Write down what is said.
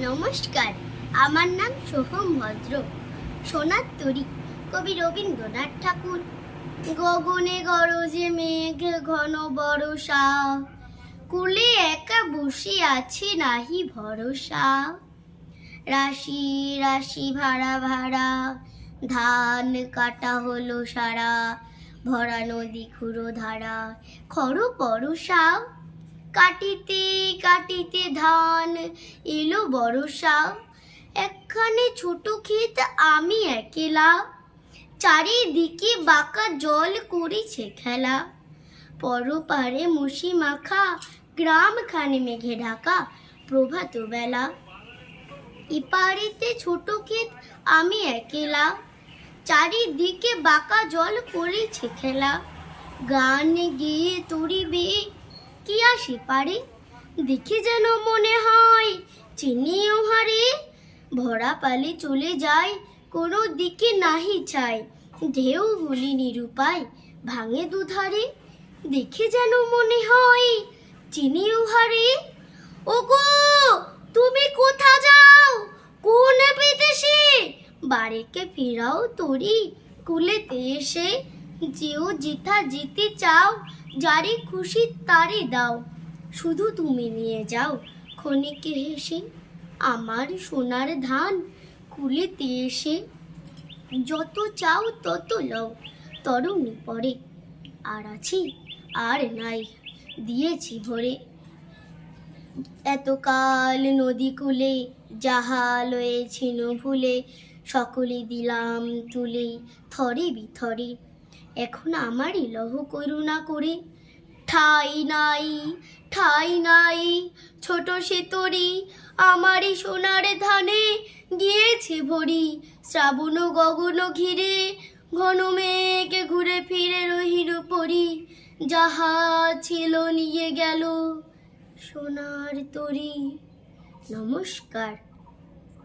নমস্কার। আমার নাম সোহম ভদ্র। সোনার তরী, কবি রবীন্দ্রনাথ ঠাকুর। গগনে গরজে মেঘ, ঘন বরষা। কুলে একা বসে আছে নাহি ভরসা। রাশি রাশি ভাড়া ভাড়া। ধান কাটা হলো সারা, ভরা নদী খুঁড়ো ধারা। খর পরশা কাটিতে কাটিতে ধান এলো বরষা। একখানে ছোট ক্ষেত আমি একেলা। চারিদিকে বাঁকা জল করেছে খেলা। পরপারে মুসি মাখা গ্রামখানে মেঘে ঢাকা প্রভাত বেলা। এপারেতে ছোট ক্ষেত আমি একেলা। চারিদিকে বাঁকা জল করেছে খেলা। গান গিয়ে তরিবে কি আসে পারে? দেখে যেন মনে হয় চিনি হারে ভরা পালে চলে যায়, কোনো দিকে নাহি চাই ঢেউগুলি নিরুপায় ভাঙে দুধারে। দেখে যেন মনে হয় চিনি হারে ওগো, তুমি কোথা যাও? কোন বিদেশে? বাড়িকে ফেরাও তোরি কুলেতে এসে যেও যেথা যেতে চাও, যারে খুশি তারে দাও। শুধু তুমি নিয়ে যাও ক্ষণিকে হেসে, আমার সোনার ধান কুলেতে এসে। যত চাও তত লও, তরুণী পরে। আর আছি, আর নাই, দিয়েছি ভরে। এতকাল নদী কূলে যাহা লয়েছিল ভুলে, সকলে দিলাম তুলে, থরে বিথরে। এখন আমারই লহ করুণা করে। ঠাই নাই ঠাই নাই, ছোট সে তরি, আমারই সোনার ধানে গিয়েছে ভরি। শ্রাবণ গগন ঘিরে ঘন মেঘ ঘুরে ফিরে রহির পরি। যাহা ছিল নিয়ে গেল সোনার তরি। নমস্কার।